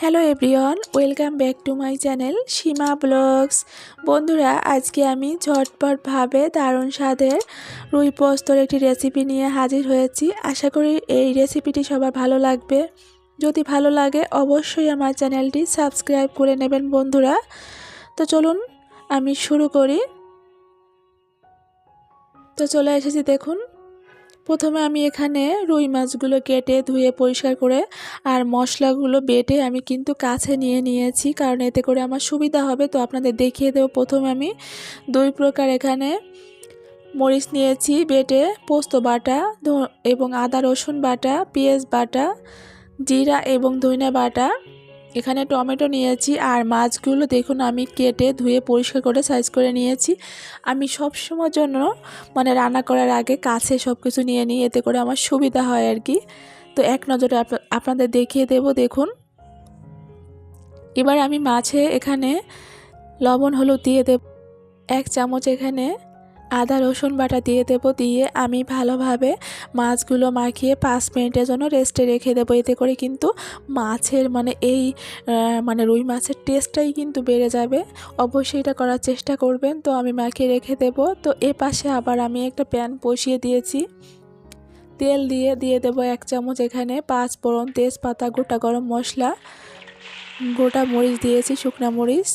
Hello everyone, welcome back to my channel Seema blogs. বন্ধুরা, আজকে আমি ঝটপটভাবে দারুণ স্বাদের রুই পোস্তর একটি রেসিপি নিয়ে হাজির হয়েছি। আশা করি এই রেসিপিটি সবার ভালো লাগবে। যদি ভালো লাগে, অবশ্যই আমার চ্যানেলটি সাবস্ক্রাইব করে নেবেন বন্ধুরা। তো চলুন, আমি শুরু করি। তো চলে এসেছি দেখুন প্রথমে আমি এখানে রুই মাছগুলো কেটে ধুয়ে পরিষ্কার করে আর মশলাগুলো বেটে আমি কিন্তু কাছে নিয়ে নিয়েছি, কারণ এতে করে আমার সুবিধা হবে। তো আপনাদের দেখিয়ে দেবো, প্রথমে আমি দুই প্রকার এখানে মরিচ নিয়েছি, বেটে পোস্ত বাটা এবং আদা রসুন বাটা, পেঁয়াজ বাটা, জিরা এবং ধইনা বাটা। এখানে টমেটো নিয়েছি আর মাছগুলো দেখুন আমি কেটে ধুয়ে পরিষ্কার করে সাইজ করে নিয়েছি। আমি সব সময় জন্য মানে রান্না করার আগে কাছে সব কিছু নিয়ে নিই, এতে করে আমার সুবিধা হয় আর কি। তো এক নজরে আপনাদের দেখিয়ে দেব, দেখুন। এবার আমি মাছে এখানে লবণ, হলুদ দিয়ে দেব। এক চামচ এখানে আদা, রসুন বাটা দিয়ে দেব, দিয়ে আমি ভালোভাবে মাছগুলো মাখিয়ে পাঁচ মিনিটের জন্য রেস্টে রেখে দেবো। এতে করে কিন্তু মাছের মানে এই মানে রুই মাছের টেস্টটাই কিন্তু বেড়ে যাবে। অবশ্যই এটা করার চেষ্টা করবেন। তো আমি মাখিয়ে রেখে দেব। তো এ পাশে আবার আমি একটা প্যান বসিয়ে দিয়েছি। তেল দিয়ে দিয়ে দেব এক চামচ এখানে পাঁচ ফোড়ন তেজপাতা, গোটা গরম মশলা, গোটা মরিচ দিয়েছি, শুকনা মরিচ।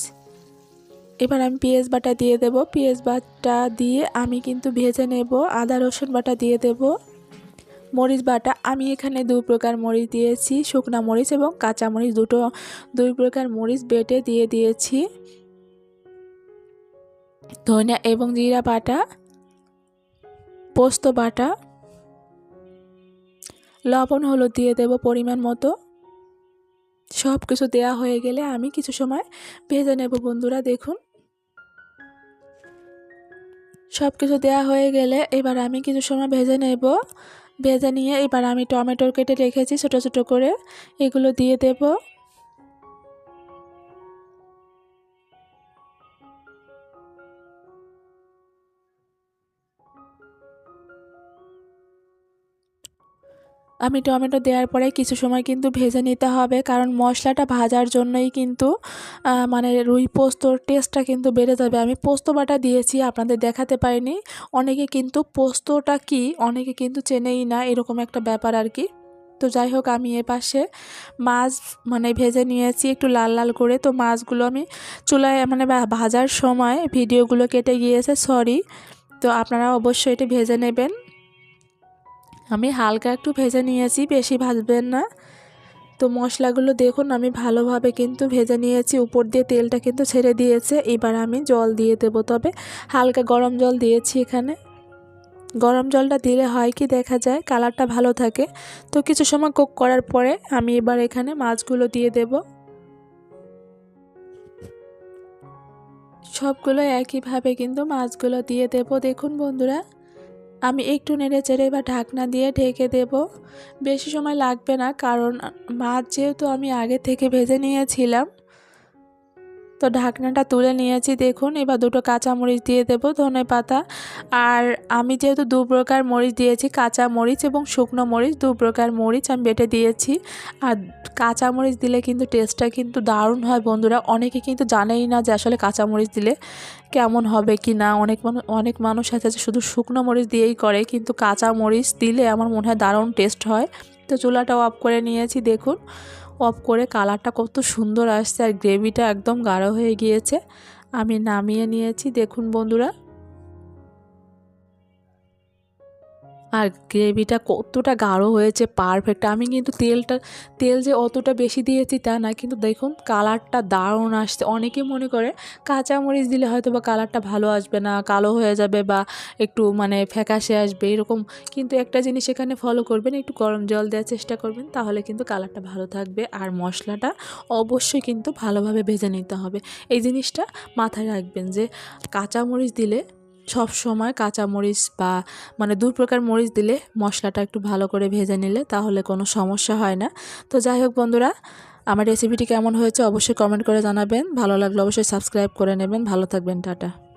এবার আমি পেঁয়াজ বাটা দিয়ে দেব। পেঁয়াজ বাটা দিয়ে আমি কিন্তু ভেজে নেব। আদা, রসুন বাটা দিয়ে দেব। মরিচ বাটা, আমি এখানে দু প্রকার মরিচ দিয়েছি। শুকনা মরিচ এবং কাঁচা মরিচ দুটো, দুই প্রকার মরিচ বেটে দিয়ে দিয়েছি। ধনিয়া এবং জিরা বাটা, পোস্ত বাটা, লবণ, হলুদ দিয়ে দেব পরিমাণ মতো। সব কিছু দেওয়া হয়ে গেলে আমি কিছু সময় ভেজে নেব বন্ধুরা, দেখুন। সব কিছু দেওয়া হয়ে গেলে এবার আমি কিছু সময় ভেজে নেব। ভেজে নিয়ে এবার আমি টমেটো কেটে রেখেছি ছোটো ছোটো করে। এগুলো দিয়ে দেবো। আমি টমেটো দেওয়ার পরে কিছু সময় কিন্তু ভেজে নিতে হবে, কারণ মশলাটা ভাজার জন্যই কিন্তু মানে রুই পোস্তর টেস্টটা কিন্তু বেড়ে যাবে। আমি পোস্ত বাটা দিয়েছি, আপনাদের দেখাতে পারিনি। অনেকে কিন্তু পোস্তটা কি, অনেকে কিন্তু চেনেই না, এরকম একটা ব্যাপার আর কি। তো যাই হোক, আমি এ পাশে মাছ মানে ভেজে নিয়েছি, একটু লাল লাল করে। তো মাছগুলো আমি চুলায় মানে ভাজার সময় ভিডিওগুলো কেটে গিয়েছে সরি তো আপনারা অবশ্যই এটা ভেজে নেবেন। আমি হালকা একটু ভেজে নিয়েছি, বেশি ভাজবেন না। তো মশলাগুলো দেখুন, আমি ভালোভাবে কিন্তু ভেজে নিয়েছি। উপর দিয়ে তেলটা কিন্তু ছেড়ে দিয়েছে। এবার আমি জল দিয়ে দেবো। তবে হালকা গরম জল দিয়েছি এখানে। গরম জলটা দিলে হয় কি, দেখা যায় কালারটা ভালো থাকে। তো কিছু সময় কুক করার পরে আমি এবার এখানে মাছগুলো দিয়ে দেব। সবগুলো একইভাবে কিন্তু মাছগুলো দিয়ে দেব। দেখুন বন্ধুরা আমি একটু নেড়ে চেড়ে বা ঢাকনা দিয়ে ঢেকে দেব। বেশি সময় লাগবে না, কারণ মাছ যেহেতু আমি আগে থেকে ভেজে নিয়েছিলাম। তো ঢাকনাটা তুলে নিয়েছি, দেখুন। এবার দুটো কাঁচা মরিচ দিয়ে দেবো ধনে পাতা। আর আমি যেহেতু দু প্রকার মরিচ দিয়েছি, কাঁচা মরিচ এবং শুকনো মরিচ, দু প্রকার মরিচ আমি বেটে দিয়েছি। আর কাঁচা মরিচ দিলে কিন্তু টেস্টটা কিন্তু দারুণ হয় বন্ধুরা। অনেকে কিন্তু জানেই না যে আসলে কাঁচা মরিচ দিলে কেমন হবে কি না। অনেক মানুষ অনেক মানুষ আছে যে শুধু শুকনো মরিচ দিয়েই করে, কিন্তু কাঁচা মরিচ দিলে আমার মনে হয় দারুণ টেস্ট হয়। তো চুলাটাও অফ করে নিয়েছি, দেখুন। অফ করে কালারটা কত সুন্দর আসছে আর গ্রেভিটা একদম গাঢ় হয়ে গিয়েছে। আমি নামিয়ে নিয়েছি, দেখুন বন্ধুরা। আর গ্রেভিটা কতটা গাঢ় হয়েছে পারফেক্ট আমি কিন্তু তেলটা, তেল যে অতটা বেশি দিয়েছি তা না, কিন্তু দেখুন কালারটা দারুণ আসছে। অনেকে মনে করে কাঁচামরিচ দিলে হয়তো বা কালারটা ভালো আসবে না, কালো হয়ে যাবে বা একটু মানে ফ্যাকাশে আসবে, এরকম। কিন্তু একটা জিনিস এখানে ফলো করবেন, একটু গরম জল দেওয়ার চেষ্টা করবেন, তাহলে কিন্তু কালারটা ভালো থাকবে। আর মশলাটা অবশ্যই কিন্তু ভালোভাবে ভেজে নিতে হবে। এই জিনিসটা মাথায় রাখবেন যে কাঁচামরিচ দিলে সব সময় কাঁচা মরিচ বা মানে দু প্রকার মরিচ দিলে মশলাটা একটু ভালো করে ভেজে নিলে তাহলে কোনো সমস্যা হয় না। তো যাই হোক বন্ধুরা, আমার রেসিপিটি কেমন হয়েছে অবশ্যই কমেন্ট করে জানাবেন। ভালো লাগলে অবশ্যই সাবস্ক্রাইব করে নেবেন। ভালো থাকবেন, টাটা।